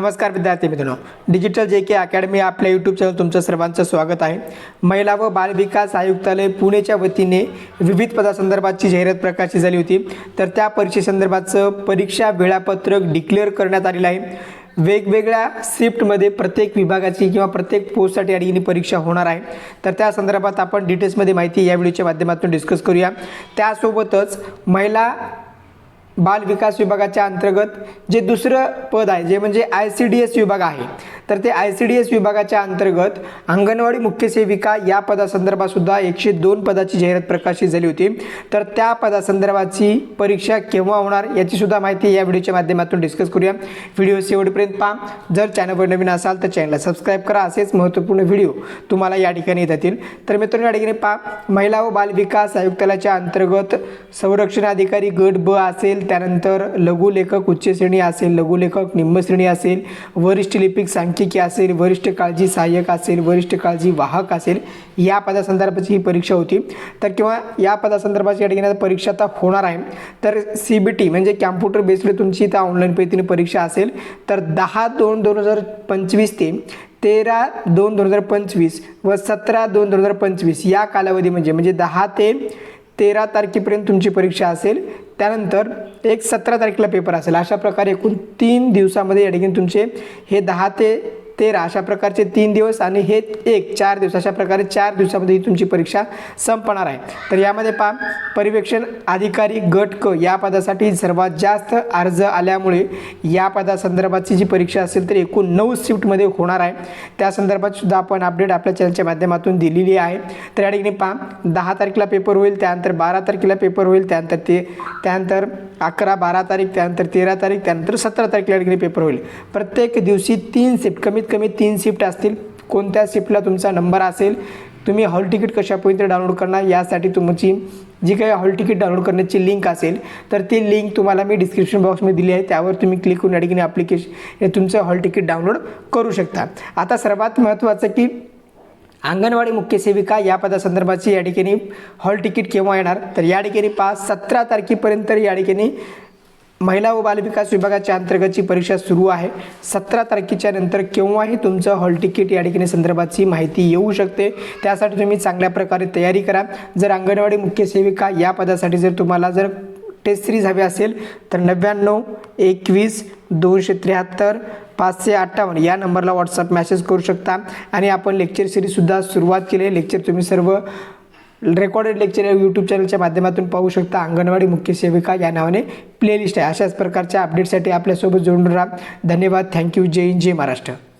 नमस्कार विद्यार्थी मित्रांनो. डिजिटल जे के अकॅडमी आपल्या यूट्यूब चॅनल तुमचं सर्वांचं स्वागत आहे. महिला व बालविकास आयुक्तालय पुणेच्या वतीने विविध पदासंदर्भातची जाहिरात प्रकाशित झाली होती. तर त्या परीक्षेसंदर्भातचं परीक्षा वेळापत्रक डिक्लेअर करण्यात आलेलं आहे. वेगवेगळ्या शिफ्टमध्ये प्रत्येक विभागाची किंवा प्रत्येक पोस्टसाठी या ठिकाणी परीक्षा होणार आहे. तर त्या संदर्भात आपण डिटेल्समध्ये माहिती या व्हिडिओच्या माध्यमातून डिस्कस करूया. त्यासोबतच महिला बाल विकास विभागाच्या अंतर्गत जे दुसरं पद आहे जे म्हणजे आय सी डी एस विभाग आहे तर ते आय सी डी एस विभागाच्या अंतर्गत अंगणवाडी मुख्य सेविका या पदासंदर्भातसुद्धा एकशे दोन पदाची जाहिरात प्रकाशित झाली होती. तर त्या पदासंदर्भाची परीक्षा केव्हा होणार याचीसुद्धा माहिती या व्हिडिओच्या माध्यमातून डिस्कस करूया. व्हिडिओ शेवटपर्यंत पहा. जर चॅनलवर नवीन असाल तर चॅनलला सबस्क्राईब करा. असेच महत्त्वपूर्ण व्हिडिओ तुम्हाला या ठिकाणी येत जातील तर मित्रांनो या ठिकाणी पहा. महिला व बाल विकास आयुक्तालयाच्या अंतर्गत संरक्षण अधिकारी गट ब असेल त्यानंतर लघुलेखक उच्च श्रेणी असेल लघुलेखक निम्नश्रेणी असेल वरिष्ठ लिपिक सांख्यिकी असेल वरिष्ठ काळजी सहाय्यक असेल वरिष्ठ काळजी वाहक असेल या पदासंदर्भाची ही परीक्षा होती. तर किंवा या पदासंदर्भाची या ठिकाणी परीक्षा आता होणार आहे. तर सी बी टी म्हणजे कॅम्प्युटर बेस्ड तुमची त्या ऑनलाईन पद्धतीने परीक्षा असेल तर दहा दोन दोन हजार पंचवीस ते तेरा दोन दोन हजार पंचवीस व सतरा दोन दोन हजार पंचवीस या कालावधी म्हणजे म्हणजे दहा ते तेरा तारखेपर्यंत तुमची परीक्षा असेल त्यानंतर एक सतरा तारखेला पेपर असेल. अशा प्रकारे एकूण तीन दिवसामध्ये या ठिकाणी तुमचे हे दहा ते तेरा अशा प्रकारचे तीन दिवस आणि हे एक चार दिवस अशा प्रकारे चार दिवसामध्ये ही तुमची परीक्षा संपणार आहे. तर यामध्ये पहा पर्यवेक्षण अधिकारी गट क या पदासाठी सर्वात जास्त अर्ज आल्यामुळे या पदासंदर्भाची जी परीक्षा असेल तर एकूण नऊ शिफ्टमध्ये होणार आहे. त्या संदर्भात सुद्धा आपण अपडेट आपल्या चॅनलच्या माध्यमातून दिलेली आहे. तर या ठिकाणी पहा दहा तारखेला पेपर होईल त्यानंतर बारा तारखेला पेपर होईल त्यानंतर ते त्यानंतर अकरा बारा तारीख त्यानंतर तेरा तारीख त्यानंतर सतरा तारखेला ठिकाणी पेपर होईल. प्रत्येक दिवशी तीन शिफ्ट कमीत कमी तीन शिफ्ट असतील. कोणत्या शिफ्टला तुमचा नंबर असेल तुम्ही हॉल तिकीट कशा पद्धतीने डाउनलोड करणार यासाठी तुमची जी काही हॉल तिकीट डाउनलोड करण्याची लिंक असेल तर ती लिंक तुम्हाला मी डिस्क्रिप्शन बॉक्समध्ये दिली आहे. त्यावर तुम्ही क्लिक करून या ठिकाणी ॲप्लिकेशन हे तुमचं हॉल तिकीट डाउनलोड करू शकता. आता सर्वात महत्त्वाचं की अंगणवाडी मुख्य सेविका या पदासंदर्भाची या ठिकाणी हॉल तिकीट केव्हा येणार? तर या ठिकाणी पाच सतरा तारखेपर्यंत या ठिकाणी महिला व बालविकास विभागाच्या अंतर्गतची परीक्षा सुरू आहे. सतरा तारखेच्या नंतर केव्हाही तुमचं हॉल तिकीट या ठिकाणी संदर्भाची माहिती येऊ शकते. त्यासाठी तुम्ही चांगल्या प्रकारे तयारी करा. जर अंगणवाडी मुख्य सेविका या पदासाठी जर तुम्हाला जर टेस्ट सिरीज हवी असेल तर नव्याण्णव एकवीस दोनशे त्र्याहत्तर पाचशे अठ्ठावन्न या नंबरला व्हॉट्सअप मेसेज करू शकता. आणि आपण लेक्चर सिरीजसुद्धा सुरुवात केली आहे. लेक्चर तुम्ही सर्व रेकॉर्डेड लेक्चर या यूट्यूब चॅनलच्या माध्यमातून पाहू शकता अंगणवाडी मुख्य सेविका या नावाने प्लेलिस्ट आहे. अशाच प्रकारच्या अपडेटसाठी आपल्यासोबत जोडून राहा. धन्यवाद. Thank you Jai Hind Jai Maharashtra.